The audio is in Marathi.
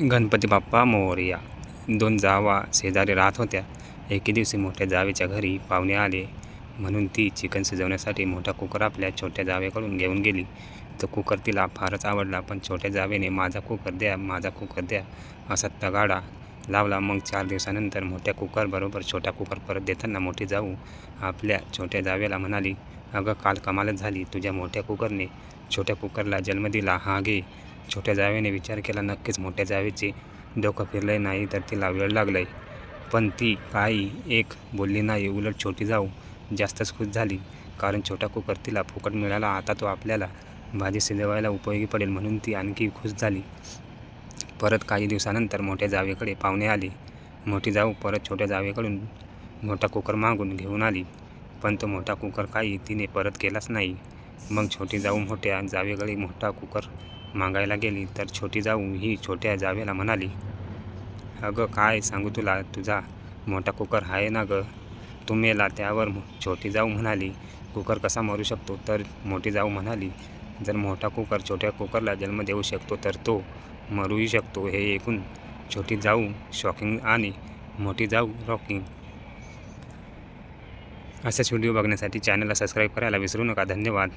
गणपती बाप्पा मोरया. दोन जावा शेजारी राहत होत्या. एके दिवशी मोठ्या जावेच्या घरी पाहुणे आले. म्हणून ती चिकन शिजवण्यासाठी मोठा कुकर आपल्या छोट्या जावेकडून घेऊन गेली. तो कुकर तिला फारच आवडला पण छोट्या जावेने माझा कुकर द्या माझा कुकर द्या असा तगाडा लावला. मग चार दिवसानंतर मोठ्या कुकरबरोबर छोटा कुकर परत देताना मोठी जाऊ आपल्या छोट्या जावेला म्हणाली अगं काल कमालच झाली. तुझ्या मोठ्या कुकरने छोट्या कुकरला जन्म दिला. हा घे. छोट्या जावेने विचार केला नक्कीच मोठ्या जावेचे डोकं फिरलंय नाही तर तिला वेळ लागलाय. पण ती काही एक बोलली नाही उलट छोटी जाऊ जास्तच खुश झाली कारण छोटा कुकर तिला फुकट मिळाला आता तो आपल्याला भाजी शिजवायला उपयोगी पडेल म्हणून ती आणखी खुश झाली. परत काही दिवसानंतर मोठ्या जावेकडे पाहुणे आले. मोठी जाऊ परत छोट्या जावेकडून मोठा कुकर मागून घेऊन आली पण तो मोठा कुकर काही तिने परत केलाच नाही. मग छोटी जाऊ मोठ्या जावेकडे मोठा कुकर मागायला गेली तर छोटी जाऊ ही छोट्या जावेला म्हणाली अगं काय सांगू तुला तुझा मोठा कुकर आहे ना गं? तू मेला त्यावर छोटी जाऊ म्हणाली कुकर कसा मरू शकतो? तर मोठी जाऊ म्हणाली जर मोठा कुकर छोट्या कुकरला जन्म देऊ शकतो तर तो मरूही शकतो. हे ऐकून छोटी जाऊ शॉकिंग आणि मोठी जाऊ रॉकिंग असेच व्हिडिओ बघण्यासाठी चॅनलला सबस्क्राईब करायला विसरू नका. धन्यवाद.